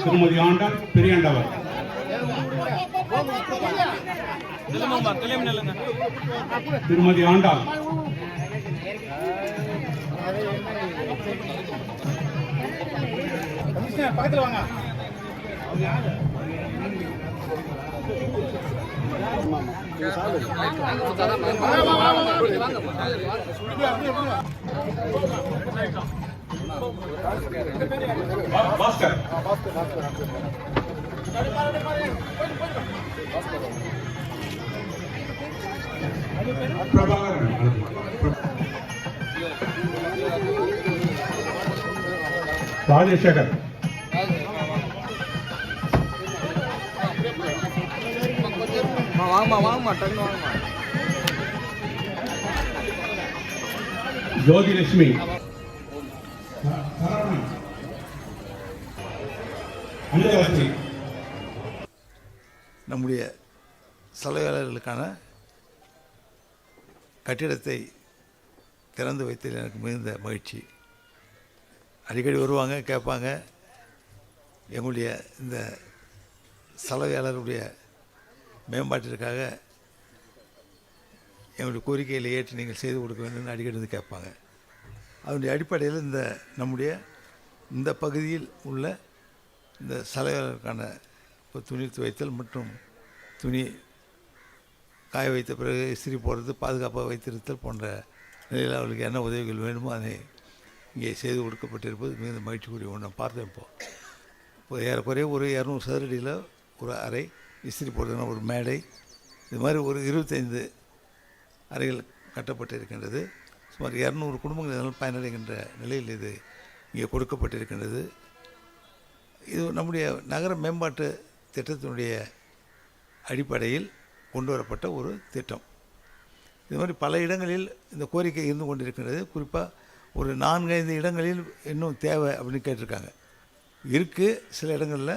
திருமதி ஆண்டாள் பெரியாண்டவர். திருமதி ஆண்டாள் பக்கத்தில் வாங்க பாஸ்கர் பிரபாகரன் ராஜசேகர் வாங்கம்மா வாங்கம்மா டக்குனு வாங்கம்மா. ஜோதிலட்சுமி. நம்முடைய சலவையாளர்களுக்கான கட்டிடத்தை திறந்து வைத்ததில் எனக்கு மிகுந்த மகிழ்ச்சி. அடிக்கடி வருவாங்க கேட்பாங்க. எங்களுடைய இந்த சலவையாளருடைய மேம்பாட்டிற்காக எங்களுடைய கோரிக்கையில் ஏற்று நீங்கள் செய்து கொடுக்க வேண்டும்னு அடிக்கடி வந்து கேட்பாங்க. அதனுடைய அடிப்படையில் இந்த நம்முடைய இந்த பகுதியில் உள்ள இந்த சலவையாளருக்கான இப்போ துணி துவைத்தல் மற்றும் துணி காய வைத்த பிறகு இஸ்திரி போடுறது பாதுகாப்பாக வைத்திருத்தல் போன்ற நிலையில் அவர்களுக்கு என்ன உதவிகள் வேண்டுமோ அதை இங்கே செய்து கொடுக்கப்பட்டிருப்பது மிகுந்த மகிழ்ச்சிக்குரிய ஒன்று. பார்த்தேன் இப்போது இப்போ ஏறக்குறைய ஒரு இரநூறு சதுரடியில் ஒரு அறை இஸ்திரி போடுறதுனா ஒரு மேடை. இது மாதிரி ஒரு இருபத்தைந்து அறைகள் கட்டப்பட்டு இருக்கின்றது சுமார் இரநூறு குடும்பங்கள் இதனால் பயனடைகின்ற நிலையில் இது இங்கே கொடுக்கப்பட்டிருக்கின்றது. இது நம்முடைய நகர மேம்பாட்டு திட்டத்தினுடைய அடிப்படையில் கொண்டு வரப்பட்ட ஒரு திட்டம். இது மாதிரி பல இடங்களில் இந்த கோரிக்கை இருந்து கொண்டிருக்கின்றது. குறிப்பாக ஒரு நான்கைந்து இடங்களில் இன்னும் தேவை அப்படின்னு கேட்டிருக்காங்க. இருக்குது சில இடங்களில்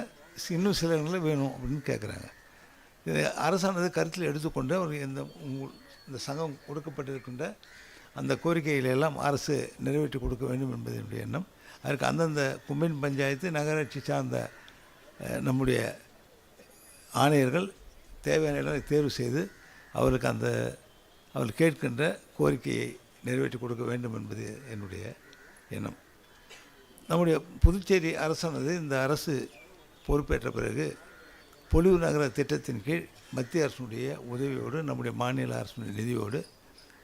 இன்னும் சில இடங்களில் வேணும் அப்படின்னு கேட்குறாங்க இதை அரசானது கருத்தில் எடுத்துக்கொண்டு அவர் இந்த உங்கள் இந்த சங்கம் கொடுக்கப்பட்டிருக்கின்ற அந்த கோரிக்கைகளை எல்லாம் அரசு நிறைவேற்றி கொடுக்க வேண்டும் என்பது என்னுடைய எண்ணம். அதற்கு அந்தந்த கும்பின் பஞ்சாயத்து நகராட்சி சார்ந்த நம்முடைய ஆணையர்கள் தேவையான இடங்களை தேர்வு செய்து அவர்களுக்கு அந்த அவர் கேட்கின்ற கோரிக்கையை நிறைவேற்றி கொடுக்க வேண்டும் என்பது என்னுடைய எண்ணம். நம்முடைய புதுச்சேரி அரசானது இந்த அரசு பொறுப்பேற்ற பிறகு பொலிவு நகர திட்டத்தின் கீழ் மத்திய அரசுடைய உதவியோடு நம்முடைய மாநில அரசுடைய நிதியோடு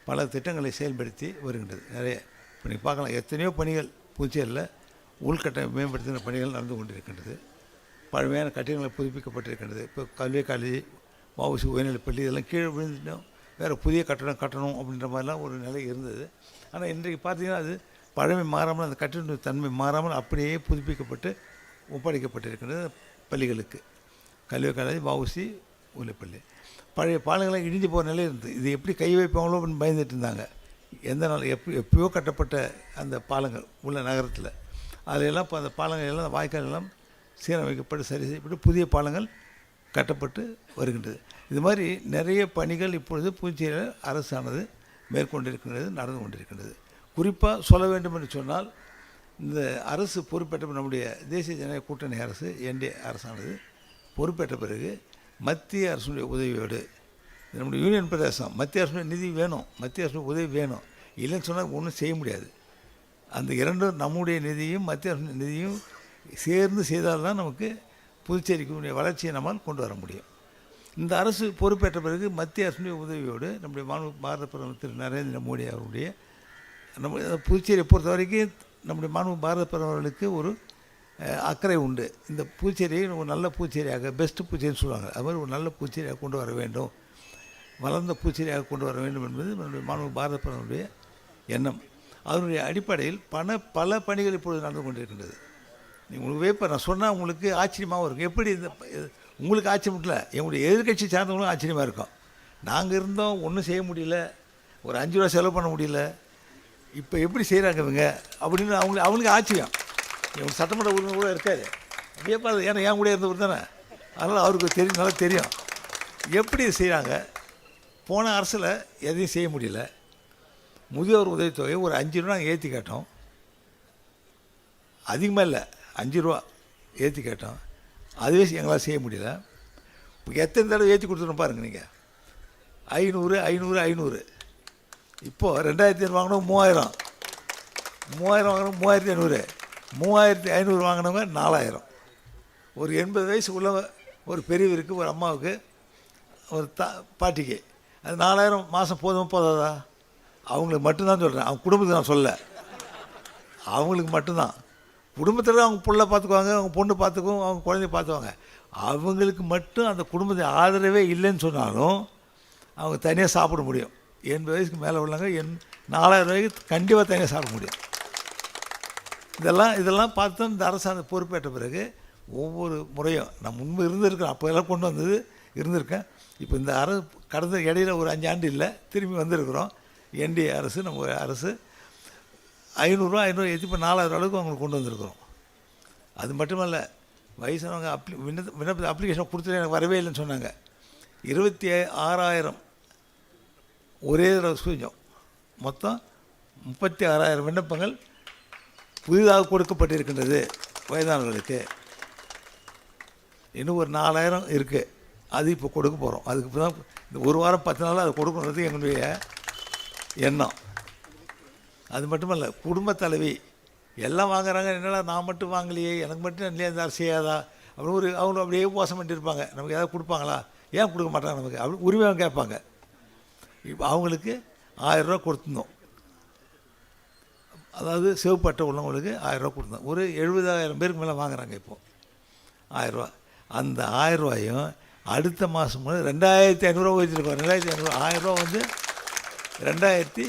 பல திட்டங்களை செயல்படுத்தி வருகின்றது. நிறைய இப்போ நீங்கள் பார்க்கலாம் எத்தனையோ பணிகள் புதுச்சேரியில் உள்கட்டமைப்பு மேம்படுத்தின பணிகள் நடந்து கொண்டிருக்கின்றது. பழமையான கட்டிடங்கள் புதுப்பிக்கப்பட்டிருக்கின்றது. இப்போ கல்வி காலேஜ் வாவுசி உயர்நிலைப்பள்ளி இதெல்லாம் கீழே விழுந்துட்டோம். வேறு புதிய கட்டடம் கட்டணும் அப்படின்ற மாதிரிலாம் ஒரு நிலை இருந்தது. ஆனால் இன்றைக்கு பார்த்தீங்கன்னா அது பழமை மாறாமல் அந்த கட்டிட தன்மை மாறாமல் அப்படியே புதுப்பிக்கப்பட்டு ஒப்படைக்கப்பட்டிருக்கின்றது பள்ளிகளுக்கு. கல்வி காலேஜ் வவுசி உயர்நிலைப்பள்ளி பழைய பாலங்கள்லாம் இடிஞ்சு போகிற நிலை இருந்தது. இது எப்படி கை வைப்பாங்களோ அப்படின்னு பயந்துட்டு இருந்தாங்க. எந்த நாள் எப்போ எப்பயோ கட்டப்பட்ட அந்த பாலங்கள் உள்ள நகரத்தில். அதிலெல்லாம் இப்போ அந்த பாலங்கள் எல்லாம் வாய்க்கால் எல்லாம் சீரமைக்கப்பட்டு சரி செய்யப்பட்டு புதிய பாலங்கள் கட்டப்பட்டு வருகின்றது. இது மாதிரி நிறைய பணிகள் இப்பொழுது புதுச்சேரியில் அரசானது மேற்கொண்டிருக்கின்றது நடந்து கொண்டிருக்கின்றது. குறிப்பாக சொல்ல வேண்டும் என்று சொன்னால் இந்த அரசு பொறுப்பேற்ற நம்முடைய தேசிய ஜனநாயக கூட்டணி அரசு என்டிஏ அரசானது பொறுப்பேற்ற பிறகு மத்திய அரசுடைய உதவியோடு நம்முடைய யூனியன் பிரதேசம் மத்திய அரசுடைய நிதி வேணும் மத்திய அரசு உதவி வேணும். இல்லைன்னு சொன்னால் ஒன்றும் செய்ய முடியாது. அந்த இரண்டும் நம்முடைய நிதியும் மத்திய அரசு நிதியும் சேர்ந்து செய்தால்தான் நமக்கு புதுச்சேரிக்கு வளர்ச்சியை நம்மால் கொண்டு வர முடியும். இந்த அரசு பொறுப்பேற்ற பிறகு மத்திய அரசுடைய உதவியோடு நம்முடைய மாநில பாரத பிரதமர் திரு நரேந்திர மோடி அவருடைய நம்ம புதுச்சேரியை பொறுத்த வரைக்கும் நம்முடைய மாணவ பாரத பிரதமர்களுக்கு ஒரு அக்கறை உண்டு. இந்த பூச்செடியை ஒரு நல்ல பூச்செடியாக பெஸ்ட்டு பூச்செடின்னு சொல்லுவாங்க. அது மாதிரி ஒரு நல்ல பூச்செடியாக கொண்டு வர வேண்டும். வளர்ந்த பூச்செடியாக கொண்டு வர வேண்டும் என்பது நம்முடைய மாணவ பாரத பிரதமருடைய எண்ணம். அதனுடைய அடிப்படையில் பண பல பணிகள் இப்பொழுது நடந்து கொண்டிருக்கின்றது. நீங்கள் உங்களுக்கு இப்போ நான் சொன்னால் உங்களுக்கு ஆச்சரியமாகவும் இருக்கும். எப்படி இந்த உங்களுக்கு ஆச்சரியம் இல்லை. எங்களுடைய எதிர்கட்சி சார்ந்தவங்களும் ஆச்சரியமாக இருக்கும். நாங்கள் இருந்தோம் ஒன்றும் செய்ய முடியல. ஒரு அஞ்சு ரூபா செலவு பண்ண முடியல. இப்போ எப்படி செய்கிறாங்க இவங்க? அப்படின்னு அவங்களுக்கு அவங்களுக்கு ஆச்சரியம். இவங்க சட்டமன்ற உறுப்பினர் கூட இருக்காது வியப்பா ஏன்னா என் கூட இருந்தவர் தானே. அதனால் அவருக்கு தெரியும் நல்லா தெரியும். எப்படி செய்கிறாங்க போன அரசில் எதையும் செய்ய முடியல. முதியோர் உதவித்தொகை ஒரு அஞ்சு ரூபா நாங்கள் ஏற்றி கேட்டோம். அதிகமாக இல்லை அஞ்சு ரூபா ஏற்றி கேட்டோம். அதுவே எங்களால் செய்ய முடியல. இப்போ எத்தனை தடவை ஏற்றி கொடுத்துருவோம் பாருங்க நீங்கள் ஐநூறு ஐநூறு ஐநூறு. இப்போது ரெண்டாயிரத்தி ஐநூறு வாங்கினோம் மூவாயிரம். மூவாயிரம் வாங்கினோம் மூவாயிரத்தி ஐநூறு. மூவாயிரத்தி ஐநூறு வாங்கினவங்க நாலாயிரம். ஒரு எண்பது வயசு உள்ள ஒரு பெரியவருக்கு ஒரு அம்மாவுக்கு ஒரு தா பாட்டிக்கு. அது நாலாயிரம் மாதம் போதுமா போதாதா? அவங்களுக்கு மட்டும்தான் சொல்கிறேன் அவங்க குடும்பத்தை நான் சொல்ல அவங்களுக்கு மட்டும்தான். குடும்பத்தில் அவங்க பிள்ளை பார்த்துக்குவாங்க அவங்க பொண்ணு பார்த்துக்குவோம் அவங்க குழந்தைய பார்த்துக்குவாங்க அவங்களுக்கு மட்டும் அந்த குடும்பத்தை ஆதரவே இல்லைன்னு சொன்னாலும் அவங்க தனியாக சாப்பிட முடியும். எண்பது வயசுக்கு மேலே உள்ளவங்க எண் நாலாயிரம் ரூபாய்க்கு கண்டிப்பாக தனியாக சாப்பிட முடியும். இதெல்லாம் இதெல்லாம் பார்த்து இந்த அரசாங்கம் பொறுப்பேற்ற பிறகு ஒவ்வொரு முறையும் நான் முன்பு இருந்திருக்கேன் அப்போ எல்லாம் கொண்டு வந்தது இருந்திருக்கேன். இப்போ இந்த அரசு கடந்த இடையில ஒரு அஞ்சு ஆண்டு இல்லை திரும்பி வந்திருக்கிறோம். என்டிஏ அரசு நம்ம அரசு ஐநூறுரூவா ஐநூறு ஏற்றி இப்போ நாலாயிரம் அளவுக்கு அவங்களுக்கு கொண்டு வந்திருக்கிறோம். அது மட்டுமல்ல வயசானவங்க அப்ளி விண்ணப்ப விண்ணப்ப அப்ளிகேஷன் கொடுத்துட்டு எனக்கு வரவே இல்லைன்னு சொன்னாங்க. இருபத்தி ஆறாயிரம் ஒரே தடவை செஞ்சோம் மொத்தம் முப்பத்தி ஆறாயிரம் விண்ணப்பங்கள் புதிதாக கொடுக்கப்பட்டிருக்கின்றது வயதானவர்களுக்கு. இன்னும் ஒரு நாலாயிரம் இருக்குது அது இப்போ கொடுக்க போகிறோம் அதுக்கு இப்போ தான் இந்த ஒரு வாரம் பத்து நாள் அதை கொடுக்கணுன்றது எங்களுடைய எண்ணம். அது மட்டுமல்ல குடும்ப தலைவி எல்லாம் வாங்குறாங்க என்னடா நான் மட்டும் வாங்கலையே எனக்கு மட்டும் இல்லையா இருந்தாலும் செய்யாதா அப்படின்னு ஒரு அவங்க அப்படியே உபவாசம் பண்ணிட்டு இருப்பாங்க. நமக்கு ஏதாவது கொடுப்பாங்களா? ஏன் கொடுக்க மாட்டாங்க நமக்கு? அப்படி உரிமையாக கேட்பாங்க. இப்போ அவங்களுக்கு ஆயிரரூவா கொடுத்துருந்தோம். அதாவது சிவப்பட்டை உள்ளவங்களுக்கு ஆயிரரூவா கொடுத்தோம் ஒரு எழுபதாயிரம் பேருக்கு மேலே வாங்குறாங்க இப்போது ஆயிரரூவா அந்த ஆயிரரூவாயும் அடுத்த மாதம் முதல் ரெண்டாயிரத்தி ஐநூறுரூவா வச்சுருக்கோம் ரெண்டாயிரத்தி ஐநூறுரூவா ஆயிரரூவா வந்து ரெண்டாயிரத்தி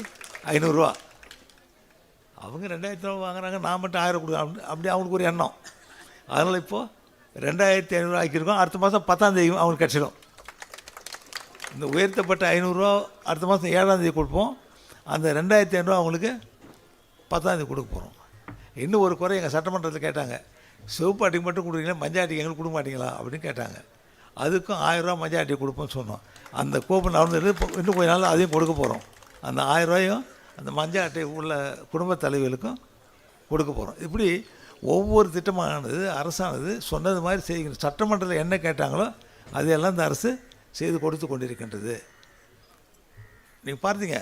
ஐநூறுரூவா அவங்க ரெண்டாயிரத்தி ஐநூறு வாங்குறாங்க. நான் மட்டும் ஆயிரம் கொடுக்க அப்படி அப்படி அவங்களுக்கு ஒரு எண்ணம். அதனால் இப்போது ரெண்டாயிரத்தி ஐநூறுரூவா ஆக்கியிருக்கோம். அடுத்த மாதம் பத்தாந்தேதி அவங்களுக்கு கிடச்சிடும் இந்த உயர்த்தப்பட்ட ஐநூறுரூவா அடுத்த மாதம் ஏழாந்தேதி கொடுப்போம். அந்த ரெண்டாயிரத்தி ஐநூறுரூவா அவங்களுக்கு பத்தாந்தேதி கொடுக்க போகிறோம் இன்னும் ஒரு குறை எங்கள் சட்டமன்றத்தில் கேட்டாங்க. சிவப்பாட்டிக்கு மட்டும் கொடுக்குறீங்களா? மஞ்சாட்டிக்கு எங்களுக்கு கொடுக்க மாட்டீங்களா? அப்படின்னு கேட்டாங்க. அதுக்கும் ஆயிரரூவா மஞ்சாட்டி கொடுப்போம்னு சொன்னோம். அந்த கோப்பு நடந்துட்டு இன்னும் கொஞ்ச நாள் அதையும் கொடுக்க போகிறோம் அந்த ஆயிரரூவாயும் அந்த மஞ்சள் அட்டை உள்ள குடும்பத் தலைவர்களுக்கும் கொடுக்க போகிறோம் இப்படி ஒவ்வொரு திட்டமானது அரசானது சொன்னது மாதிரி செய்கிற சட்டமன்றத்தில் என்ன கேட்டாங்களோ அதையெல்லாம் இந்த அரசு செய்து கொடுத்து கொண்டிருக்கின்றது. நீங்கள் பார்த்தீங்க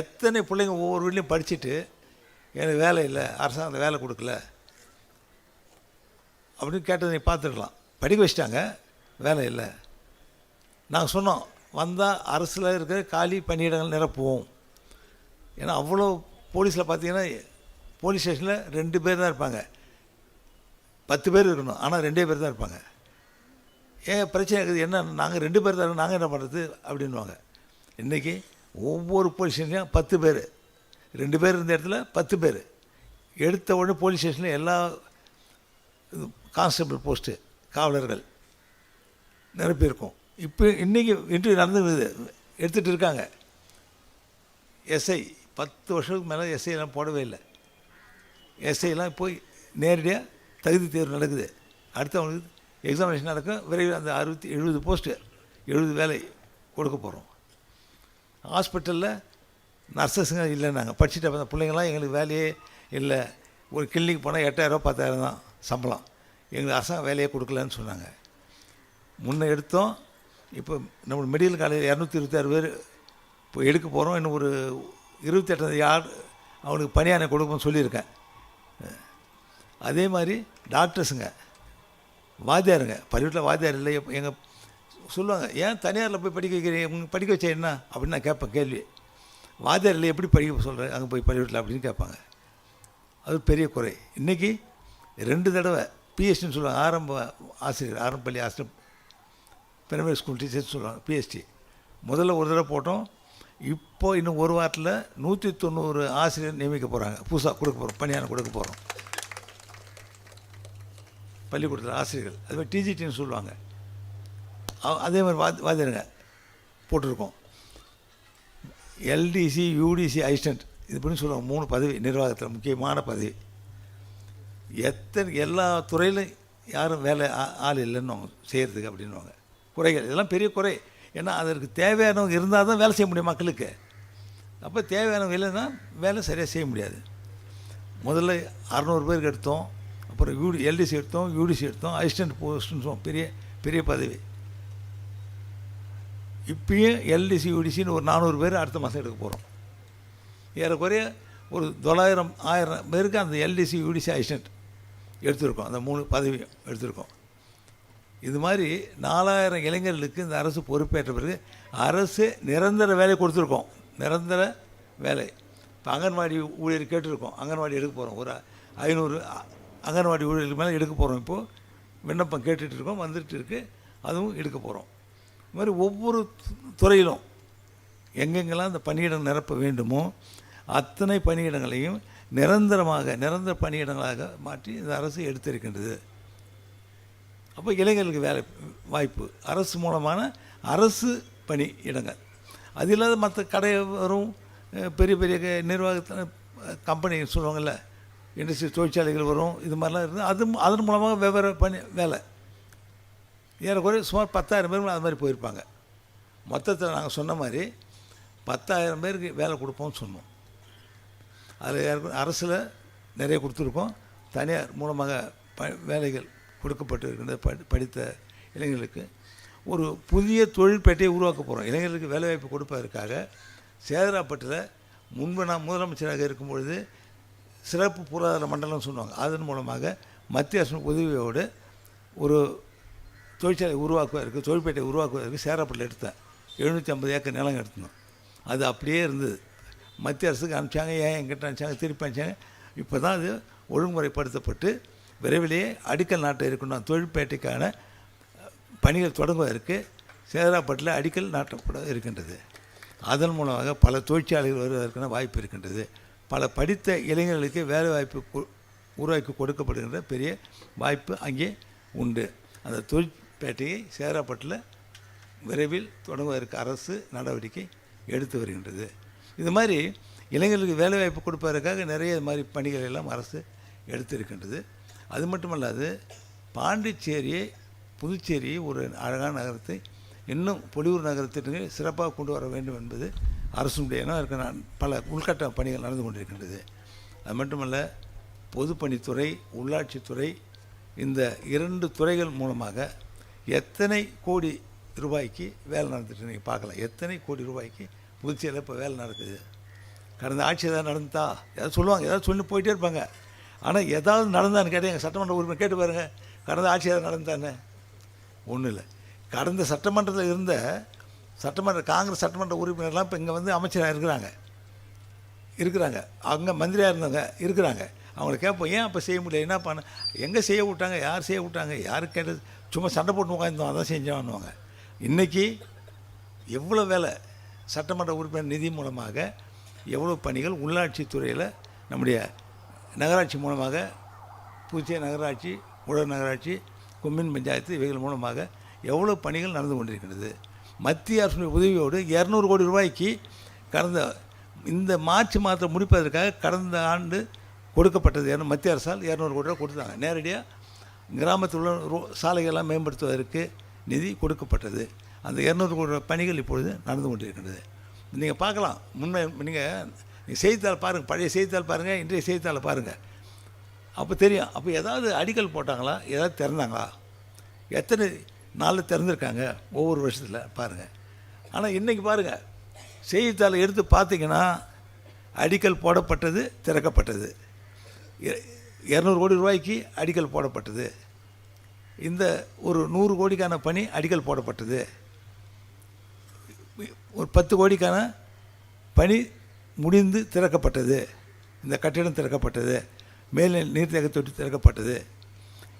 எத்தனை பிள்ளைங்க ஒவ்வொரு வீட்லையும் படிச்சுட்டு எனக்கு வேலை இல்லை அரசாங்கம் வேலை கொடுக்கல. அப்படின்னு கேட்டதை நீ பார்த்துருக்கலாம். படிக்க வச்சிட்டாங்க வேலை இல்லை. நாங்கள் சொன்னோம் வந்தால் அரசில் இருக்கிற காலி பணியிடங்கள் நிரப்புவோம். ஏன்னா அவ்வளோ போலீஸில் பார்த்தீங்கன்னா போலீஸ் ஸ்டேஷனில் ரெண்டு பேர் தான் இருப்பாங்க. பத்து பேர் இருக்கணும் ஆனால் ரெண்டே பேர் தான் இருப்பாங்க. ஏன் பிரச்சனை இருக்குது என்ன? நாங்கள் ரெண்டு பேர் தான் நாங்கள் என்ன பண்ணுறது அப்படின்வாங்க இன்றைக்கி ஒவ்வொரு போலீஸ் ஸ்டேஷன்லையும் பத்து பேர். ரெண்டு பேர் இருந்த இடத்துல பத்து பேர். எடுத்த உடனே போலீஸ் ஸ்டேஷனில் எல்லா கான்ஸ்டபிள் போஸ்ட்டு காவலர்கள் நிரப்பியிருக்கோம் இப்போ இன்றைக்கி இன்டர்வியூ நடந்து எடுத்துகிட்டு இருக்காங்க. எஸ்ஐ பத்து வருஷத்துக்கு மேலே எஸ்ஐலாம் போடவே இல்லை. எஸ்ஐலாம் போய் நேரடியாக தகுதி தேர்வு நடக்குது. அடுத்தவங்களுக்கு எக்ஸாமினேஷன் நடக்கும். விரைவில் அந்த அறுபத்தி எழுபது போஸ்ட்டு எழுபது வேலை கொடுக்க போகிறோம் ஹாஸ்பிட்டலில் நர்சஸுங்க இல்லைன்னாங்க. படிச்சுட்டு அப்போ பிள்ளைங்களாம் எங்களுக்கு வேலையே இல்லை. ஒரு கிளினிக் போனால் எட்டாயிரம் பத்தாயிரம் தான் சம்பளம். எங்களுக்கு அரசாங்கம் வேலையே கொடுக்கலன்னு சொன்னாங்க. முன்ன எடுத்தோம். இப்போ நம்ம மெடிக்கல் காலேஜில் இரநூத்தி இருபத்தாறு பேர் இப்போ எடுக்க போகிறோம் இன்னும் ஒரு இருபத்தெட்டாம் யார் அவனுக்கு பணியானை கொடுப்போம்னு சொல்லியிருக்கேன். அதே மாதிரி டாக்டர்ஸுங்க. வாத்தியாருங்க. பள்ளிக்கூட்டில் வாத்தியார் இல்லை. எங்கள் சொல்லுவாங்க ஏன் தனியாரில் போய் படிக்க வைக்கிறீங்க? படிக்க வச்சா என்ன? அப்படின்னு நான் கேட்பேன் கேள்வி. வாதியாரில் எப்படி படிக்க சொல்கிறேன் அங்கே போய் பள்ளிக்கூட்டில் அப்படின்னு கேட்பாங்க. அது பெரிய குறை. இன்றைக்கி ரெண்டு தடவை பிஎஸ்டின்னு சொல்லுவாங்க ஆரம்ப ஆசிரியர் ஆரம்ப பள்ளி ஆசிரியர் பிரைமரி ஸ்கூல் டீச்சர்ஸ் சொல்லுவாங்க பிஎஸ்டி முதல்ல ஒரு தடவை போட்டோம். இப்போ இன்னும் ஒரு வாரத்தில் நூற்றி தொண்ணூறு ஆசிரியர் நியமிக்க போகிறாங்க புதுசாக கொடுக்க போகிறோம் பணியான கொடுக்க போகிறோம் பள்ளிக்கூடத்தில் ஆசிரியர்கள். அது மாதிரி டிஜிடின்னு சொல்லுவாங்க. அதே மாதிரி வாத் வாத்திருங்க போட்டிருக்கோம். எல்டிசி யூடிசி அசிஸ்டன்ட் இது பண்ணி சொல்லுவாங்க மூணு பதவி நிர்வாகத்தில் முக்கியமான பதவி. எத்தனை எல்லா துறையிலும் யாரும் வேலை ஆ- ஆள் இல்லைன்னு செய்கிறதுக்கு அப்படின்வாங்க குறைகள் இதெல்லாம் பெரிய குறை. ஏன்னா அதற்கு தேவையானவங்க இருந்தால் தான் வேலை செய்ய முடியும் மக்களுக்கு. அப்போ தேவையானவங்க இல்லைன்னா வேலை சரியாக செய்ய முடியாது. முதல்ல அறநூறு பேருக்கு எடுத்தோம் அப்புறம் யூடி எல்டிசி எடுத்தோம் யூடிசி எடுத்தோம் அசிஸ்டன்ட் போஸ்ட்னு பெரிய பெரிய பதவி. இப்பயும் எல்டிசி யூடிசின்னு ஒரு நானூறு பேர் அடுத்த மாதம் எடுக்க போகிறோம் ஏறக்குறைய ஒரு தொள்ளாயிரம் ஆயிரம் பேருக்கு அந்த எல்டிசி யூடிசி அசிஸ்டன்ட் எடுத்திருக்கோம். அந்த மூணு பதவியும் எடுத்திருக்கோம். இது மாதிரி நாலாயிரம் இளைஞர்களுக்கு இந்த அரசு பொறுப்பேற்ற பிறகு அரசு நிரந்தர வேலை கொடுத்துருக்கோம். நிரந்தர வேலை. இப்போ அங்கன்வாடி ஊழியர் கேட்டிருக்கோம். அங்கன்வாடி எடுக்க போகிறோம் ஒரு ஐநூறு அங்கன்வாடி ஊழியர்களுக்கு மேலே எடுக்க போகிறோம் இப்போது விண்ணப்பம் கேட்டுட்ருக்கோம் வந்துட்டு இருக்கு. அதுவும் எடுக்க போகிறோம் இது மாதிரி ஒவ்வொரு துறையிலும் எங்கெங்கெல்லாம் அந்த பணியிடம் நிரப்ப வேண்டுமோ அத்தனை பணியிடங்களையும் நிரந்தரமாக நிரந்தர பணியிடங்களாக மாற்றி இந்த அரசு எடுத்திருக்கின்றது. அப்போ இளைஞர்களுக்கு வேலை வாய்ப்பு. அரசு மூலமான அரசு பணி இடங்கள். அது இல்லாத மற்ற கடை வரும் பெரிய பெரிய க- நிர்வாகத்தில் கம்பெனி சொல்லுவாங்கள்ல இண்டஸ்ட்ரி தொழிற்சாலைகள் வரும் இது மாதிரிலாம் இருந்து அது அதன் மூலமாக வெவ்வேறு பணி வேலை. ஏறக்குறைய சுமார் பத்தாயிரம் பேர் அது மாதிரி போயிருப்பாங்க. மொத்தத்தில் நாங்கள் சொன்ன மாதிரி பத்தாயிரம் பேருக்கு வேலை கொடுப்போம்னு சொன்னோம். அதில் யாருக்கும் அரசில் நிறைய கொடுத்துருக்கோம். தனியார் மூலமாக ப வேலைகள் கொடுக்கப்பட்டு இருக்கின்ற படி படித்த இளைஞர்களுக்கு ஒரு புதிய தொழிற்பேட்டையை உருவாக்க போகிறோம் இளைஞர்களுக்கு வேலைவாய்ப்பு கொடுப்பதற்காக சேதராப்பட்டில் முன்பு நான் முதலமைச்சராக இருக்கும் பொழுது சிறப்பு பொருளாதார மண்டலம் சொன்னாங்க அதன் மூலமாக மத்திய அரசு உதவியோடு ஒரு தொழிற்சாலை உருவாக்குவதற்கு தொழிற்பேட்டை உருவாக்குவதற்கு சேராப்பட்டில் எடுத்தேன். எழுநூற்றி ஐம்பது ஏக்கர் நிலம் எடுத்தணும் அது அப்படியே இருந்தது. மத்திய அரசுக்கு அனுப்பிச்சாங்க ஏன் எங்கிட்ட அனுப்பிச்சாங்க திருப்பி அனுப்பிச்சாங்க. இப்போ தான் அது ஒழுங்குமுறைப்படுத்தப்பட்டு விரைவிலேயே அடிக்கல் நாட்டை இருக்கணும் தொழிற்பேட்டைக்கான பணிகள் தொடங்குவதற்கு சேதராப்பட்டில் அடிக்கல் நாட்டப்பட இருக்கின்றது. அதன் மூலமாக பல தொழிற்சாலைகள் வருவதற்கான வாய்ப்பு இருக்கின்றது. பல படித்த இளைஞர்களுக்கு வேலை வாய்ப்பு உருவாக்கி கொடுக்கப்படுகின்ற பெரிய வாய்ப்பு அங்கே உண்டு. அந்த பேட்டையை சேராப்பட்டில் விரைவில் தொடங்குவதற்கு அரசு நடவடிக்கை எடுத்து வருகின்றது. இது மாதிரி இளைஞர்களுக்கு வேலைவாய்ப்பு கொடுப்பதற்காக நிறைய இது மாதிரி பணிகள் எல்லாம் அரசு எடுத்திருக்கின்றது. அது மட்டுமல்லாது பாண்டிச்சேரியை புதுச்சேரியை ஒரு அழகான நகரத்தை இன்னும் பொலிவூர் நகரத்திற்கு சிறப்பாக கொண்டு வர வேண்டும் என்பது அரசுடைய எண்ணம். இருக்க நான் பல உள்கட்ட பணிகள் நடந்து கொண்டிருக்கின்றது. அது மட்டுமல்ல பொதுப்பணித்துறை உள்ளாட்சித்துறை இந்த இரண்டு துறைகள் மூலமாக எத்தனை கோடி ரூபாய்க்கு வேலை நடந்துட்டு நீங்கள் பார்க்கலாம் எத்தனை கோடி ரூபாய்க்கு புதுச்சேரியில் இப்போ வேலை நடக்குது? கடந்த ஆட்சி எதாவது நடந்தா ஏதாவது சொல்லுவாங்க. ஏதாவது சொல்லி போயிட்டே இருப்பாங்க. ஆனால் ஏதாவது நடந்தான்னு கேட்டால் எங்கள் சட்டமன்ற உரிமை கேட்டு பாருங்க. கடந்த ஆட்சி எதாவது நடந்தானே ஒன்றும் இல்லை. கடந்த சட்டமன்றத்தில் இருந்த சட்டமன்ற காங்கிரஸ் சட்டமன்ற உறுப்பினர்லாம் இப்போ இங்கே வந்து அமைச்சராக இருக்கிறாங்க. இருக்கிறாங்க. அங்கே மந்திரியாக இருந்தவங்க இருக்கிறாங்க. அவங்கள கேட்போம் ஏன் அப்போ செய்ய முடியல? என்ன பண்ண? எங்கே செய்ய விட்டாங்க? யார் செய்ய விட்டாங்க? யார் கேட்டது? சும்மா சண்டை போட்டு உட்காந்துருந்தோம் அதான் செஞ்சோன்னுவாங்க. இன்றைக்கி எவ்வளோ வேலை சட்டமன்ற உறுப்பினர் நிதி மூலமாக எவ்வளோ பணிகள் உள்ளாட்சி துறையில் நம்முடைய நகராட்சி மூலமாக புதுச்சேரி நகராட்சி உழவர் நகராட்சி கொம்மின் பஞ்சாயத்து இவைகள் மூலமாக எவ்வளோ பணிகள் நடந்து கொண்டிருக்கிறது மத்திய அரசுடைய உதவியோடு இரநூறு கோடி ரூபாய்க்கு கடந்த இந்த மார்ச் மாதத்தை முடிப்பதற்காக கடந்த ஆண்டு கொடுக்கப்பட்டது. மத்திய அரசால் இரநூறு கோடி ரூபா கொடுத்தாங்க. நேரடியாக கிராமத்தில் உள்ள ரோ- சாலைகள்லாம் மேம்படுத்துவதற்கு நிதி கொடுக்கப்பட்டது. அந்த இரநூறு கோடி பணிகள் இப்பொழுது நடந்து கொண்டிருக்கின்றது. நீங்கள் பார்க்கலாம். முன்னே நீங்கள் நீங்கள் செய்தித்தாள் பாருங்கள் பழைய செய்தித்தாள் பாருங்கள் இன்றைய செய்தித்தாளை பாருங்கள் அப்போ தெரியும். அப்போ ஏதாவது அடிக்கல் போட்டாங்களா? ஏதாவது திறந்தாங்களா? எத்தனை நாளில் திறந்துருக்காங்க? ஒவ்வொரு வருஷத்தில் பாருங்கள் ஆனால் இன்றைக்கி பாருங்கள் செய்தித்தாளை எடுத்து பார்த்தீங்கன்னா அடிக்கல் போடப்பட்டது திறக்கப்பட்டது. இரநூறு கோடி ரூபாய்க்கு அடிக்கல் போடப்பட்டது. இந்த ஒரு நூறு கோடிக்கான பணி அடிக்கல் போடப்பட்டது. ஒரு பத்து கோடிக்கான பணி முடிந்து திறக்கப்பட்டது. இந்த கட்டிடம் திறக்கப்பட்டது. மேல்நிலை நீர்த்தேக்க தொட்டி திறக்கப்பட்டது.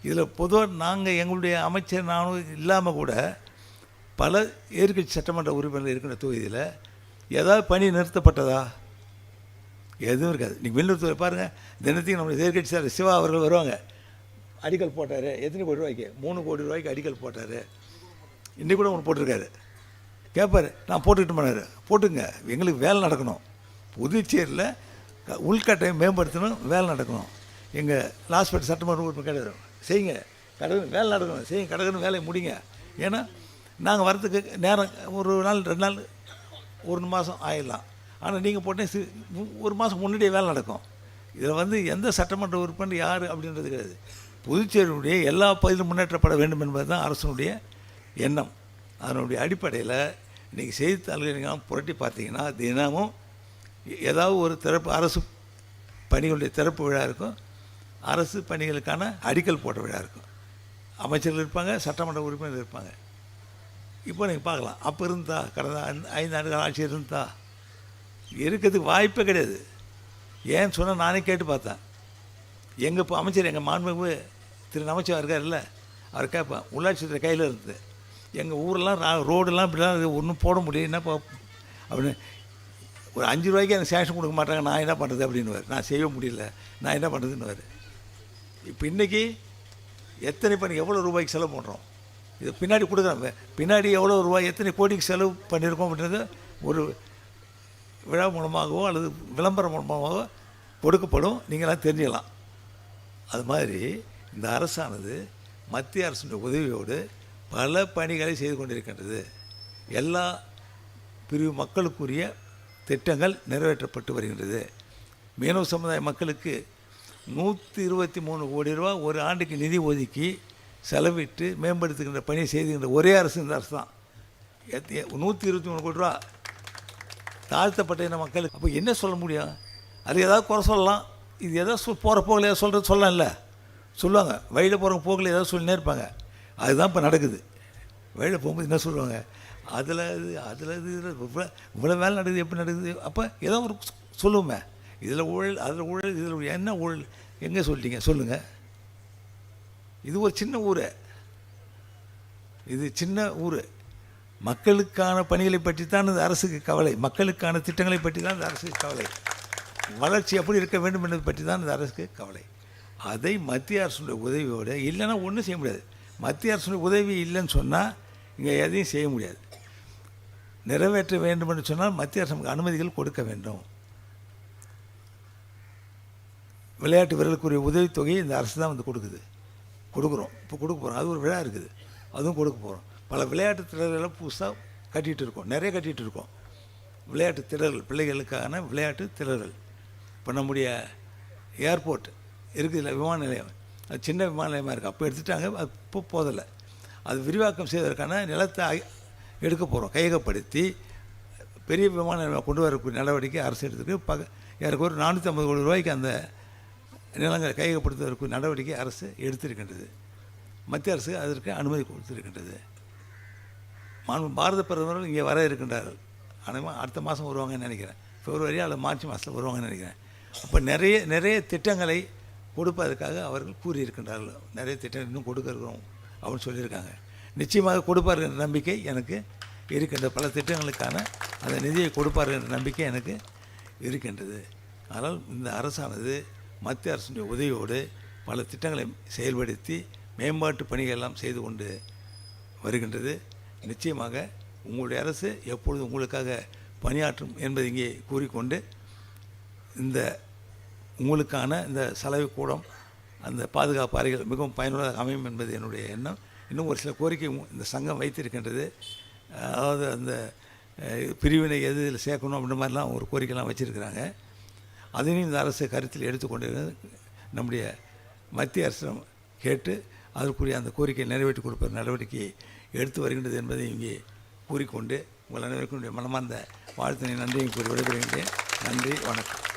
இதில் பொதுவாக நாங்கள் எங்களுடைய அமைச்சர் நானும் இல்லாமல் கூட பல எதிர்கட்சி சட்டமன்ற உறுப்பினர்கள் இருக்கிற தொகுதியில் ஏதாவது பணி நிறுத்தப்பட்டதா? எதுவும் இருக்காது. நீங்கள் வெள்ளூர் பாருங்கள் தினத்தையும் நம்ம எதிர்கட்சி சார் சிவா அவர்கள் வருவாங்க. அடிக்கல் போட்டார். எத்தனை கோடி ரூபாய்க்கு? மூணு கோடி ரூபாய்க்கு அடிக்கல் போட்டார். இன்றைக்கி கூட ஒன்று போட்டிருக்காரு. கேட்பார் நான் போட்டுக்கிட்டு போனார். போட்டுங்க எங்களுக்கு வேலை நடக்கணும். புதுச்சேரியில் உள்கட்டை மேம்படுத்தணும் வேலை நடக்கணும். எங்கள் லாஸ்பேட் சட்டமன்ற உறுப்பினர் கேட்டார் செய்யுங்க. கடகணும் வேலை நடக்கணும். செய்யுங்க கடகணும் வேலையை முடிங்க. ஏன்னா நாங்கள் வரத்துக்கு நேரம் ஒரு நாள் ரெண்டு நாள் ஒரு மாதம் ஆயிடலாம். ஆனால் நீங்கள் போட்டீங்கன்னா சி மு- ஒரு மாதம் முன்னாடியே வேலை நடக்கும். இதில் வந்து எந்த சட்டமன்ற உறுப்பினர் யார் அப்படின்றது கிடையாது. புதுச்சேரியினுடைய எல்லா பகுதியிலும் முன்னேற்றப்பட வேண்டும் என்பது தான் அரசனுடைய எண்ணம். அதனுடைய அடிப்படையில் இன்றைக்கி செய்தித்தாள்கள் நீங்கள் புரட்டி பார்த்தீங்கன்னா தினமும் ஏதாவது ஒரு திறப்பு அரசு பணிகளுடைய திறப்பு விழா இருக்கும். அரசு பணிகளுக்கான அடிக்கல் போட்ட விழா இருக்கும். அமைச்சர்கள் இருப்பாங்க சட்டமன்ற உறுப்பினர் இருப்பாங்க. இப்போ நீங்கள் பார்க்கலாம். அப்போ இருந்தா கடந்த ஐந்து- ஐந்து ஆண்டுகள் ஆட்சி இருந்தா இருக்கிறதுக்கு வாய்ப்பே கிடையாது. ஏன்னு சொன்னால் நானே கேட்டு பார்த்தேன். எங்கள் இப்போ அமைச்சர் எங்கள் மாண்புமிகு திரு நமச்சிவா இருக்கார்ல அவர் கேட்பேன் உள்ளாட்சித்துறை கையில் இருந்தது எங்கள் ஊரெல்லாம் ரா- ரோடெல்லாம் இப்படிலாம் ஒன்றும் போட முடியும் என்ன அப்படின்னு ஒரு அஞ்சு ரூபாய்க்கு எனக்கு சேஷன் கொடுக்க மாட்டாங்க நான் என்ன பண்ணுறது அப்படின்னு நான் செய்ய முடியல நான் என்ன பண்ணுறதுன்னு இப்போ இன்றைக்கி எத்தனை பண்ணி எவ்வளோ ரூபாய்க்கு செலவு பண்ணுறோம் இது பின்னாடி கொடுக்குறாங்க பின்னாடி எவ்வளோ ரூபாய் எத்தனை கோடிக்கு செலவு பண்ணியிருக்கோம் அப்படின்றது ஒரு விழா மூலமாகவோ அல்லது விளம்பரம் மூலமாகவோ கொடுக்கப்படும். நீங்களாம் தெரிஞ்சிக்கலாம். அது மாதிரி இந்த அரசானது மத்திய அரசுடைய உதவியோடு பல பணிகளை செய்து கொண்டிருக்கின்றது. எல்லா பிரிவு மக்களுக்குரிய திட்டங்கள் நிறைவேற்றப்பட்டு வருகின்றது. மீனவ சமுதாய மக்களுக்கு நூற்றி இருபத்தி மூணு கோடி ரூபா ஒரு ஆண்டுக்கு நிதி ஒதுக்கி செலவிட்டு மேம்படுத்துகின்ற பணியை செய்துகின்ற ஒரே அரசு இந்த அரசு தான். நூற்றி இருபத்தி மூணு கோடி ரூபா தாழ்த்தப்பட்ட இன மக்களுக்கு. அப்போ என்ன சொல்ல முடியும்? அது ஏதாவது குறை சொல்லலாம். இது எதோ சொல் போகிற போகல ஏதாவது சொல்கிறது சொல்லலாம்ல. சொல்லுவாங்க. வழியில் போகிற போகல ஏதாவது சொல்லினே இருப்பாங்க. அதுதான் இப்போ நடக்குது. வழியில் போகும்போது என்ன சொல்லுவாங்க? அதில் இது அதில் இது இவ்வளோ இவ்வளோ வேலை நடக்குது எப்படி நடக்குது? அப்போ ஏதோ ஒரு சொல்லுவோமே. இதில் ஊழல் அதில் ஊழல் இதில் என்ன ஊழல்? எங்கே சொல்லிட்டீங்க? சொல்லுங்கள் இது ஒரு சின்ன ஊர். இது சின்ன ஊர். மக்களுக்கான பணிகளை பற்றி தான் அந்த அரசுக்கு கவலை. மக்களுக்கான திட்டங்களை பற்றி தான் இந்த அரசுக்கு கவலை. வளர்ச்சி எப்படி இருக்க வேண்டும் என்பதை பற்றி தான் இந்த அரசுக்கு கவலை. அதை மத்திய அரசுடைய உதவியோடு இல்லைன்னா ஒன்றும் செய்ய முடியாது. மத்திய அரசுடைய உதவி இல்லைன்னு சொன்னால் இங்கே எதையும் செய்ய முடியாது. நிறைவேற்ற வேண்டும் என்று சொன்னால் மத்திய அரசு நமக்கு அனுமதிகள் கொடுக்க வேண்டும். விளையாட்டு வீரர்களுக்குரிய உதவித்தொகையை இந்த அரசு தான் வந்து கொடுக்குது. கொடுக்குறோம். இப்போ கொடுக்க போகிறோம் அது ஒரு விழா இருக்குது. அதுவும் கொடுக்க போகிறோம் பல விளையாட்டு திடல்களை புதுசாக கட்டிகிட்டு இருக்கோம். நிறைய கட்டிகிட்டு இருக்கோம். விளையாட்டு திடல்கள் பிள்ளைகளுக்கான விளையாட்டு திடல்கள் இப்போ நம்முடைய ஏர்போர்ட் இருக்குதுல்ல விமான நிலையம். அது சின்ன விமான நிலையமாக இருக்குது அப்போ எடுத்துட்டாங்க அது இப்போ போதில்லை அது விரிவாக்கம் செய்வதற்கான நிலத்தை எடுக்க போகிறோம் கையகப்படுத்தி பெரிய விமான நிலையம் கொண்டு வரக்கூடிய நடவடிக்கை அரசு எடுத்துருக்கு. பக எனக்கு ஒரு நானூற்றி ஐம்பது கோடி ரூபாய்க்கு அந்த நிலங்களை கையகப்படுத்துவதற்கு நடவடிக்கை அரசு எடுத்திருக்கின்றது. மத்திய அரசு அதற்கு அனுமதி கொடுத்திருக்கின்றது. மாண்பு பாரத பிரதமர்கள் இங்கே வர இருக்கின்றார்கள். ஆனால் அடுத்த மாதம் வருவாங்கன்னு நினைக்கிறேன். பிப்ரவரி அல்லது மார்ச் மாதத்தில் வருவாங்கன்னு நினைக்கிறேன். அப்போ நிறைய நிறைய திட்டங்களை கொடுப்பதற்காக அவர்கள் கூறியிருக்கின்றார்கள். நிறைய திட்டங்கள் இன்னும் கொடுக்கிறோம் அப்படின்னு சொல்லியிருக்காங்க. நிச்சயமாக கொடுப்பார்கள் என்ற நம்பிக்கை எனக்கு இருக்கின்ற பல திட்டங்களுக்கான அந்த நிதியை கொடுப்பார்கள் என்ற நம்பிக்கை எனக்கு இருக்கின்றது. ஆனால் இந்த அரசானது மத்திய அரசுடைய உதவியோடு பல திட்டங்களை செயல்படுத்தி மேம்பாட்டு பணிகள் எல்லாம் செய்து கொண்டு வருகின்றது. நிச்சயமாக உங்களுடைய அரசு எப்பொழுது உங்களுக்காக பணியாற்றும் என்பதை இங்கே கூறிக்கொண்டு இந்த உங்களுக்கான இந்த சலவை கூடம் அந்த பாதுகாப்பு அறைகள் மிகவும் பயனுள்ளதாக அமையும் என்பது என்னுடைய எண்ணம். இன்னும் ஒரு சில கோரிக்கை இந்த சங்கம் வைத்திருக்கின்றது. அதாவது அந்த பிரிவினை எது இதில் சேர்க்கணும் அப்படின்ற மாதிரிலாம் ஒரு கோரிக்கைலாம் வச்சுருக்கிறாங்க. அதையும் இந்த அரசு கருத்தில் எடுத்துக்கொண்டு நம்முடைய மத்திய அரசிடம் கேட்டு அதற்குரிய அந்த கோரிக்கையை நிறைவேற்றி கொடுப்ப நடவடிக்கையை எடுத்து வருகின்றது என்பதை இங்கே கூறிக்கொண்டு உங்கள் அனைவருக்கும் மனமார்ந்த வாழ்த்தினை நன்றியும் கூறி விடைபெறுகின்றேன். நன்றி வணக்கம்.